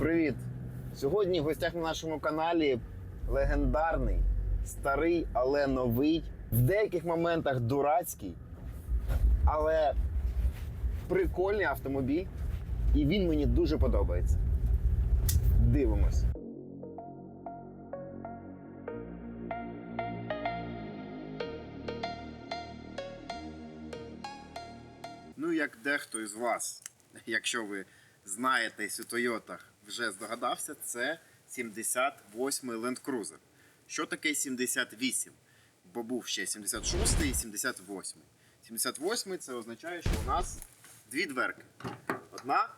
Привіт! Сьогодні в гостях на нашому каналі легендарний, старий, але новий, в деяких моментах дурацький, але прикольний автомобіль. І він мені дуже подобається. Дивимось. Ну, як дехто із вас, якщо ви знаєтесь у Тойотах, вже здогадався, це 78 Land Cruiser. Що таке 78? Бо був ще 76 і 78. 78 це означає, що у нас дві дверки. Одна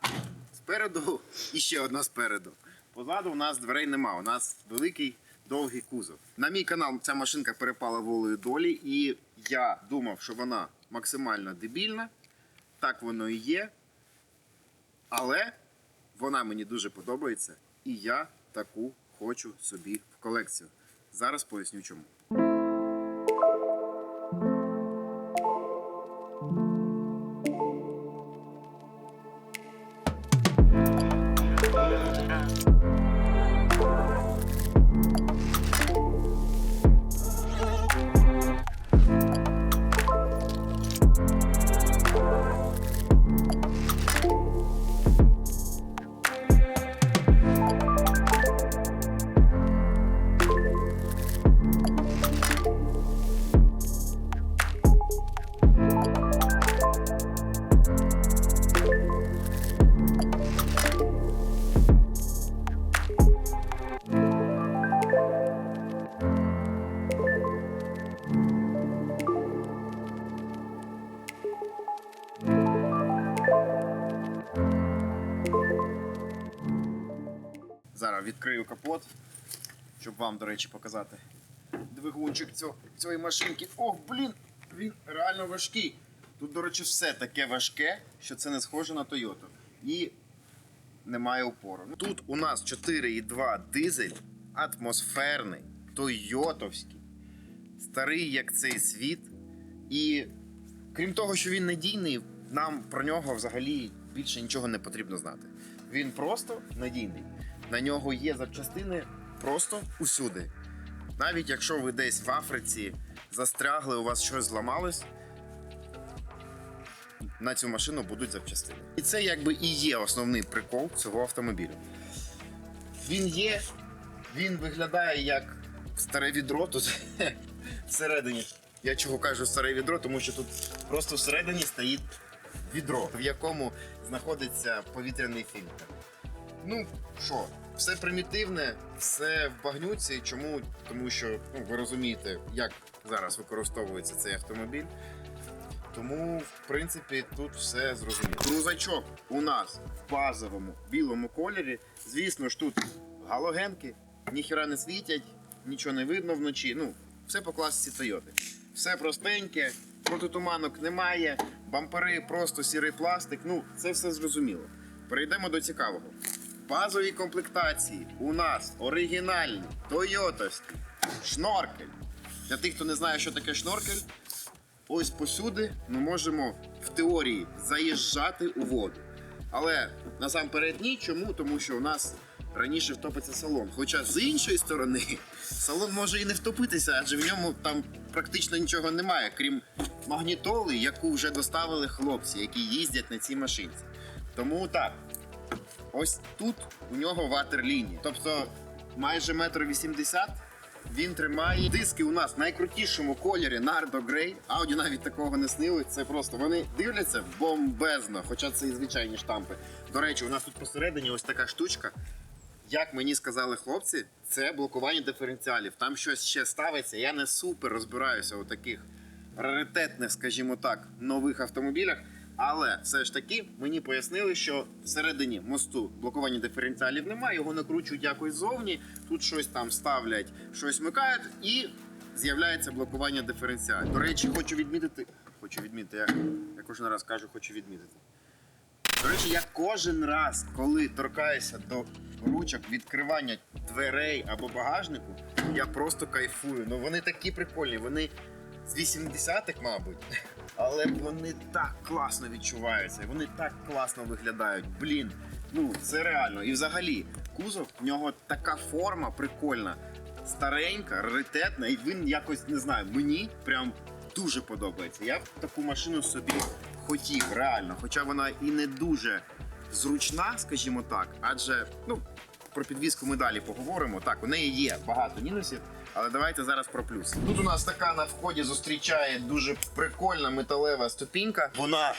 спереду і ще одна спереду. Позаду у нас дверей нема. У нас великий довгий кузов. На мій канал ця машинка перепала волею долі, і я думав, що вона максимально дебільна. Так воно і є. Але вона мені дуже подобається, і я таку хочу собі в колекцію. Зараз поясню чому. Вам, до речі, показати двигунчик цього, цієї машинки. Ох, блін, він реально важкий. Тут, до речі, все таке важке, що це не схоже на Toyota. І немає опору. Ну, Тут у нас 4,2 дизель, атмосферний, тойотовський, старий як цей світ. І крім того, що він надійний, нам про нього взагалі більше нічого не потрібно знати. Він просто надійний. На нього є запчастини просто усюди. Навіть якщо ви десь в Африці застрягли, у вас щось зламалось, на цю машину будуть запчастини. І це якби і є основний прикол цього автомобіля. Він є, він виглядає як старе відро тут всередині. Я чого кажу старе відро, тому що тут просто всередині стоїть відро, в якому знаходиться повітряний фільтр. Ну що, все примітивне, все в багнюці. Чому? Тому що ну, ви розумієте, як зараз використовується цей автомобіль. Тому, в принципі, тут все зрозуміло. Крузачок у нас в базовому білому кольорі. Звісно ж, тут галогенки, ніхіра не світять, нічого не видно вночі. Ну, все по класиці Toyota. Все простеньке, протитуманок немає, бампери просто сірий пластик. Ну, це все зрозуміло. Перейдемо до цікавого. В базовій комплектації у нас оригінальний Тойотовський шноркель. Для тих, хто не знає, що таке шноркель, ось посюди ми можемо в теорії заїжджати у воду. Але насамперед ні. Чому? Тому що у нас раніше втопиться салон. Хоча з іншої сторони салон може і не втопитися, адже в ньому там практично нічого немає, крім магнітоли, яку вже доставили хлопці, які їздять на цій машинці. Тому так, ось тут у нього ватерлінія. Тобто майже метр вісімдесят. Він тримає диски у нас в найкрутішому кольорі Nardo Grey. Ауді навіть такого не снили. Це просто вони дивляться бомбезно, хоча це і звичайні штампи. До речі, у нас тут посередині ось така штучка. Як мені сказали хлопці, це блокування диференціалів. Там щось ще ставиться. Я не супер розбираюся у таких раритетних, скажімо так, нових автомобілях. Але все ж таки мені пояснили, що всередині мосту блокування диференціалів немає, його накручують якось ззовні, тут щось там ставлять, щось вмикають і з'являється блокування диференціалів. До речі, хочу відмітити. Хочу відмітити, я, я кожен раз кажу, хочу відмітити. До речі, я кожен раз, коли торкаюся до ручок відкривання дверей або багажнику, я просто кайфую. Ну вони такі прикольні, вони з 80-х, мабуть. Але вони так класно відчуваються, вони так класно виглядають. Блін, Ну, це реально. І взагалі, кузов, в нього така форма прикольна, старенька, раритетна, і він якось не знаю, мені прям дуже подобається. Я б таку машину собі хотів, реально. Хоча вона і не дуже зручна, скажімо так, адже ну. Про підвізку ми далі поговоримо. Так, у неї є багато мінусів, але давайте зараз про плюс. Тут у нас така на вході зустрічає дуже прикольна металева ступінька. Вона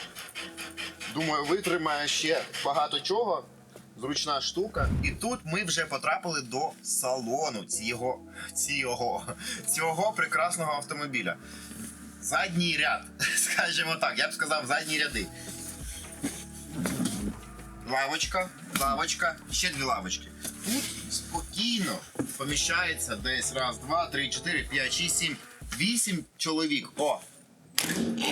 Думаю, витримає ще багато чого. Зручна штука. І тут ми вже потрапили до салону цього, цього, цього прекрасного автомобіля. Задній ряд, скажімо так, я б сказав, задні ряди. Лавочка, лавочка, ще дві лавочки. Тут спокійно поміщається десь раз, два, три, чотири, п'ять, шість, сім, вісім чоловік. О! До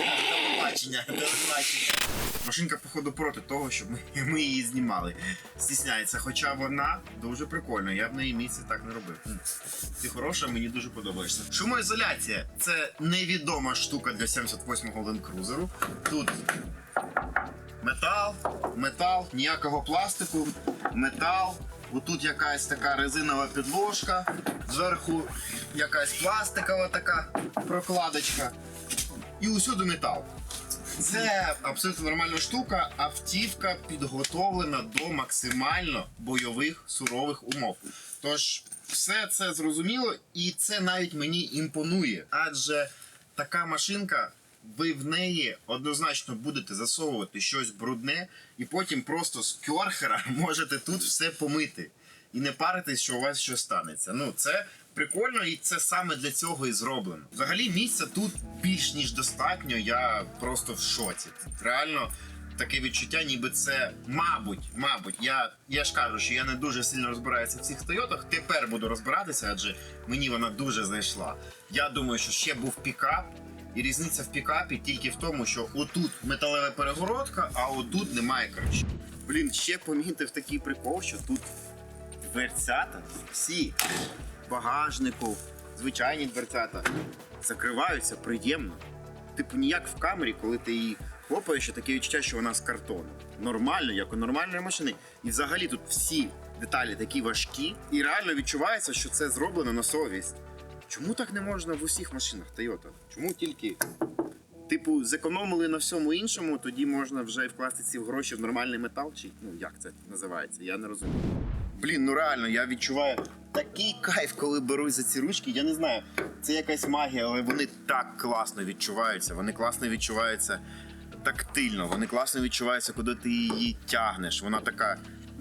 побачення, до побачення. Машинка, походу, проти того, щоб ми, ми її знімали. Стісняється, хоча вона дуже прикольна. Я б на її місці так не робив. Ти хороша, мені дуже подобаєшся. Шумоізоляція це невідома штука для 78-го Land Cruiser. Тут метал, метал, ніякого пластику, метал. Отут якась така резинова підложка, зверху якась пластикова така прокладочка. І усюди метал. Це абсолютно нормальна штука. Автівка підготовлена до максимально бойових сурових умов. Тож, все це зрозуміло, і це навіть мені імпонує. Адже така машинка, ви в неї однозначно будете засовувати щось брудне, і потім просто з кьорхера можете тут все помити. І не паритись, що у вас щось станеться. Ну, це прикольно, і це саме для цього і зроблено. Взагалі, місця тут більш ніж достатньо. Я просто в шоці. Реально. Таке відчуття, ніби це, мабуть, мабуть, я, я ж кажу, що я не дуже сильно розбираюся в цих Тойотах. Тепер буду розбиратися, адже мені вона дуже зайшла. Я думаю, що ще був пікап, і різниця в пікапі тільки в тому, що отут металева перегородка, а отут немає криші. Блін, ще помітив такий прикол, що тут дверцята всі багажнику, звичайні дверцята закриваються приємно. Типу, ніяк в камері, коли ти її хлопаєш, таке відчуття, що вона з картону. Нормально, як у нормальної машини. І взагалі тут всі деталі такі важкі, і реально відчувається, що це зроблено на совість. Чому так не можна в усіх машинах Toyota? Чому тільки, типу, зекономили на всьому іншому, тоді можна вже вкласти ці гроші в нормальний метал? Чи ну як це називається? Я не розумію. Блін, ну реально, я відчуваю такий кайф, коли берусь за ці ручки. Я не знаю, це якась магія, але вони так класно відчуваються. Вони класно відчуваються тактильно, вони класно відчуваються, коли ти її тягнеш. Вона така.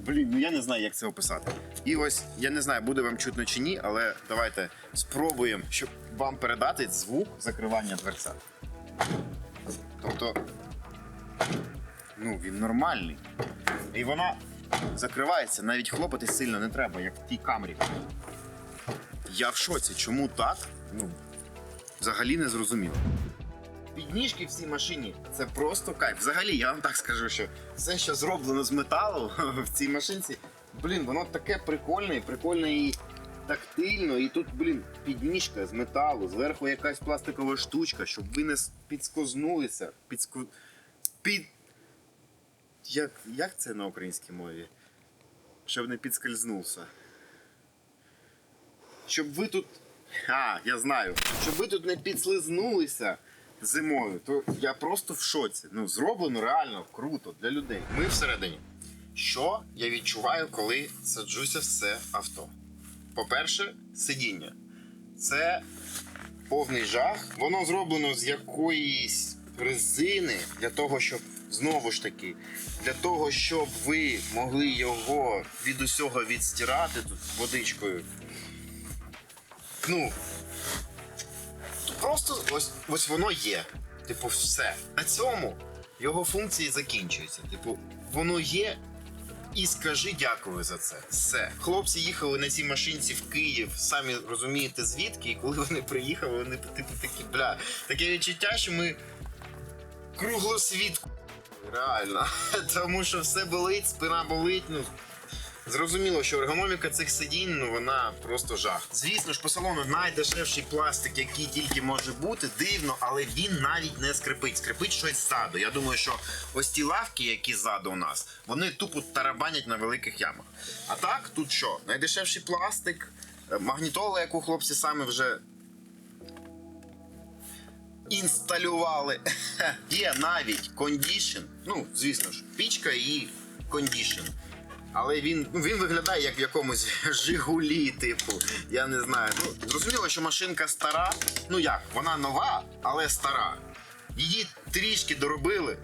Блін, ну я не знаю, як це описати. І ось я не знаю, буде вам чутно чи ні, але давайте спробуємо, щоб вам передати звук закривання дверця. Тобто, ну він нормальний. І вона закривається, навіть хлопатись сильно не треба, як в тій камері. Я в шоці. Чому так? Ну, взагалі не зрозуміло. Підніжки в цій машині це просто кайф. Взагалі, я вам так скажу, що все, що зроблено з металу в цій машинці, блін, воно таке прикольне, прикольне і тактильно. І тут, блін, підніжка з металу, зверху якась пластикова штучка, щоб ви не підскознулися. Підску... Під... Як, як це на українській мові? Щоб не підскользнувся. Щоб ви тут. А, я знаю. Щоб ви тут не підслизнулися зимою, то я просто в шоці. Ну, зроблено реально круто для людей. Ми всередині. Що я відчуваю, коли саджуся в це авто? По-перше, сидіння. Це повний жах. Воно зроблено з якоїсь резини для того, щоб знову ж таки, для того, щоб ви могли його від усього відстирати тут водичкою. Ну. Просто ось, ось воно є. Типу, все. На цьому його функції закінчуються. Типу, воно є. І скажи дякую за це. Все. Хлопці їхали на цій машинці в Київ, самі розумієте звідки, і коли вони приїхали, вони типу такі, бля, таке відчуття, що ми круглосвіт. Реально. Тому що все болить, спина болить, ну. Зрозуміло, що ергономіка цих сидінь, ну вона просто жах. Звісно ж, по салону найдешевший пластик, який тільки може бути, дивно, але він навіть не скрипить. Скрипить щось ззаду. Я думаю, що ось ті лавки, які ззаду у нас, вони тупо тарабанять на великих ямах. А так, тут що? Найдешевший пластик, е, магнітола, яку хлопці самі вже інсталювали. Є навіть кондішн. Ну, звісно ж, пічка і кондішн. Але він, ну, він виглядає як в якомусь Жигулі, типу. Я не знаю. Ну, зрозуміло, що машинка стара. Ну як, вона нова, але стара. Її трішки доробили.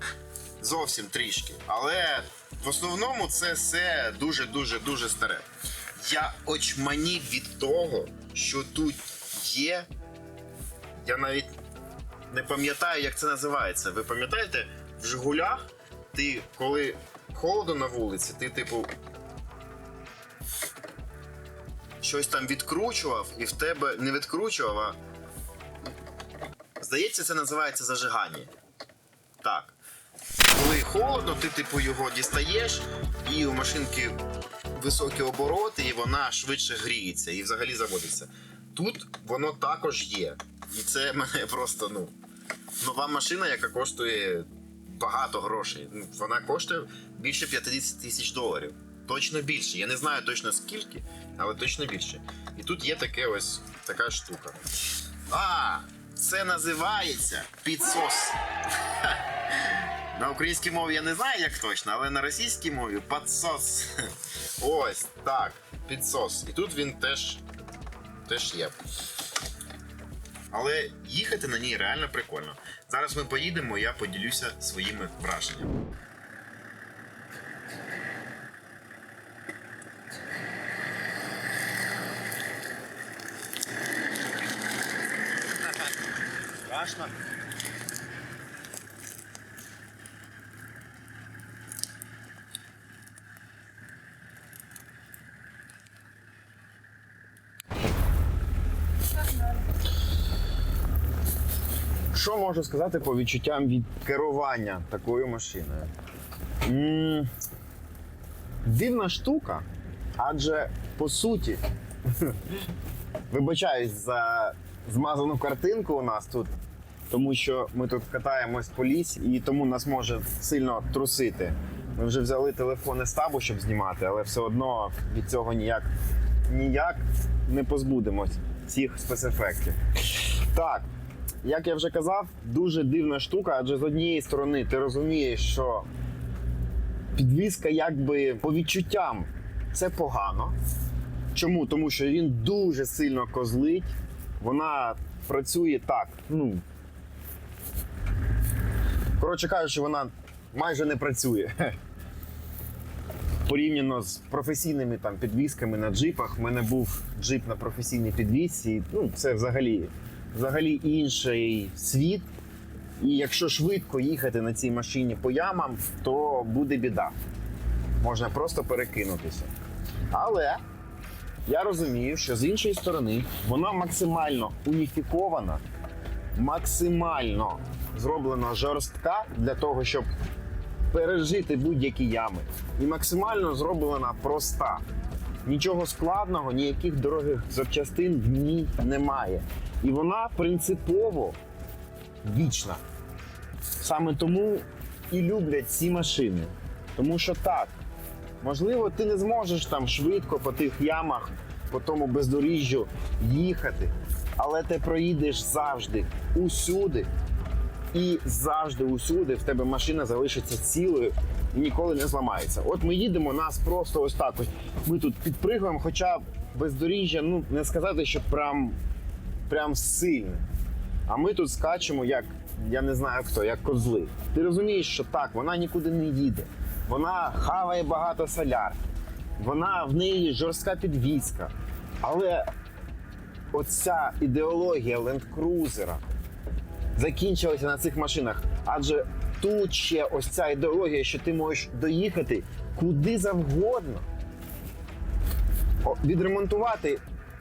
Зовсім трішки. Але в основному це все дуже-дуже дуже старе. Я очманів від того, що тут є. Я навіть не пам'ятаю, як це називається. Ви пам'ятаєте, в Жигулях ти, коли холодно на вулиці, ти, типу, щось там відкручував, і в тебе не відкручував, а. Здається, це називається зажигання. Так. Коли холодно, ти, типу, його дістаєш, і у машинки високі обороти, і вона швидше гріється і взагалі заводиться. Тут воно також є. І це мене просто, ну, нова машина, яка коштує багато грошей. Ну, Вона коштує більше 50 тисяч доларів. Точно більше. Я не знаю точно скільки, але точно більше. І тут є таке ось така штука. А, це називається підсос. На українській мові я не знаю, як точно, але на російській мові підсос. Ось так, підсос. І тут він теж, теж є. Але їхати на ній реально прикольно. Зараз ми поїдемо, я поділюся своїми враженнями. Страшно. Що можу сказати по відчуттям від керування такою машиною? м дивна штука, адже по суті, вибачаюсь за змазану картинку у нас тут, тому що ми тут катаємось по лісі і тому нас може сильно трусити. Ми вже взяли телефони з табу, щоб знімати, але все одно від цього ніяк ніяк не позбудемось цих спецефектів. Так, як я вже казав, дуже дивна штука, адже з однієї сторони ти розумієш, що підвізка якби по відчуттям це погано. Чому? Тому що він дуже сильно козлить, вона працює так. Ну, коротше кажучи, вона майже не працює. Порівняно з професійними там підвісками на джипах. У мене був джип на професійній підвісці. Ну, це взагалі, взагалі інший світ. І якщо швидко їхати на цій машині по ямам, то буде біда. Можна просто перекинутися. Але я розумію, що з іншої сторони вона максимально уніфікована, максимально зроблена жорстка для того, щоб пережити будь-які ями. І максимально зроблена проста. Нічого складного, ніяких дорогих запчастин в ній немає. І вона принципово вічна. Саме тому і люблять ці машини. Тому що так, можливо, ти не зможеш там швидко по тих ямах, по тому бездоріжжю їхати, але ти проїдеш завжди усюди. І завжди усюди в тебе машина залишиться цілою ніколи не зламається. От ми їдемо, нас просто ось так ось. Ми тут підпригуємо, хоча бездоріжжя, ну не сказати, що прям, прям сильне. А ми тут скачемо, як я не знаю хто, як козли. Ти розумієш, що так, вона нікуди не їде. Вона хаває багато соляр, вона в неї жорстка підвізка. Але оця ідеологія лендкрузера закінчилася на цих машинах. Адже тут ще ось ця ідеологія, що ти можеш доїхати куди завгодно, відремонтувати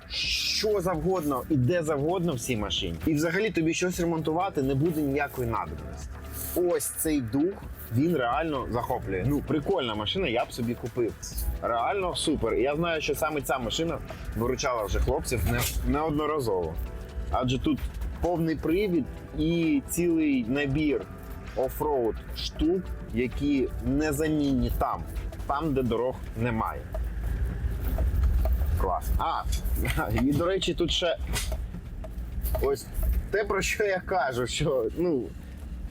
що завгодно і де завгодно в цій машині. І взагалі тобі щось ремонтувати не буде ніякої надобності. ось цей дух, він реально захоплює. Ну, прикольна машина, я б собі купив. Реально супер. Я знаю, що саме ця машина виручала вже хлопців не, неодноразово. Адже тут повний привід і цілий набір офроуд штук, які незамінні там, там, де дорог немає. Клас. А, і до речі, тут ще ось те, про що я кажу, що ну,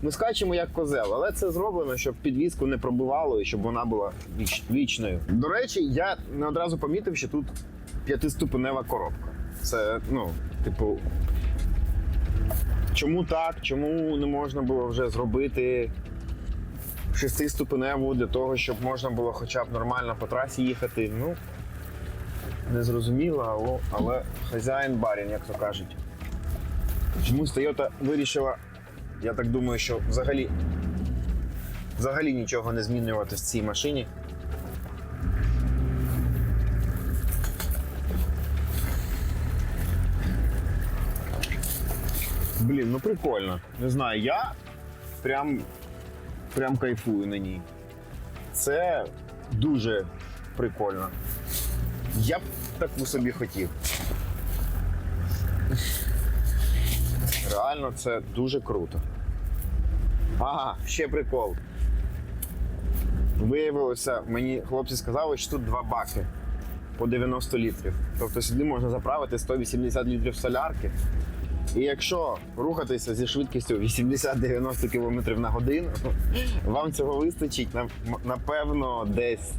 ми скачемо як козел, але це зроблено, щоб підвіску не пробивало і щоб вона була віч, вічною. До речі, я не одразу помітив, що тут п'ятиступенева коробка. Це, ну, типу, чому так? Чому не можна було вже зробити шестиступеневу для того, щоб можна було хоча б нормально по трасі їхати? Ну, не зрозуміло, але, але хазяїн барін, як то кажуть. Чомусь Toyota вирішила, я так думаю, що взагалі, взагалі нічого не змінювати в цій машині. Блін, ну прикольно. Не знаю, я прям, прям кайфую на ній. Це дуже прикольно. Я б таку собі хотів. Реально, це дуже круто. Ага, ще прикол. Виявилося, мені хлопці сказали, що тут два баки по 90 літрів. Тобто сюди можна заправити 180 літрів солярки. І якщо рухатися зі швидкістю 80-90 км на годину, вам цього вистачить напевно десь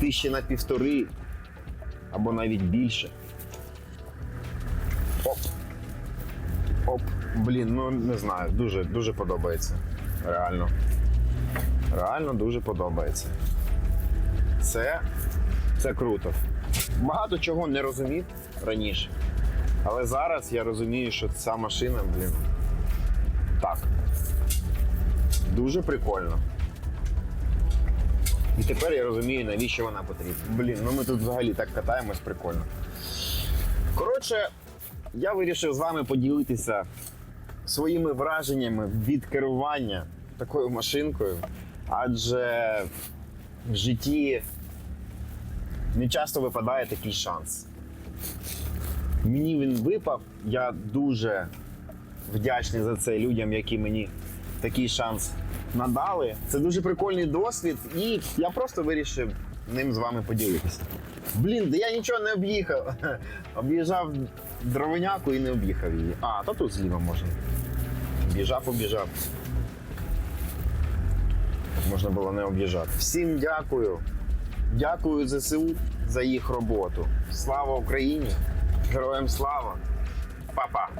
тисячі на півтори або навіть більше. Оп. Оп. Блін, ну не знаю, дуже, дуже подобається. Реально. Реально дуже подобається. Це, це круто. Багато чого не розумів раніше. Але зараз я розумію, що ця машина, блін. Так. Дуже прикольно. І тепер я розумію, навіщо вона потрібна. Блін, ну ми тут взагалі так катаємось прикольно. Коротше, я вирішив з вами поділитися своїми враженнями від керування такою машинкою, адже в житті не часто випадає такий шанс. Мені він випав, я дуже вдячний за це людям, які мені такий шанс надали. Це дуже прикольний досвід, і я просто вирішив ним з вами поділитися. Блін, да я нічого не об'їхав. Об'їжджав дровиняку і не об'їхав її. А, та тут зліва можна. Об'їжджав, об'їжджав. Можна було не об'їжджати. Всім дякую. Дякую ЗСУ за їх роботу. Слава Україні! Героям слава! Па-па!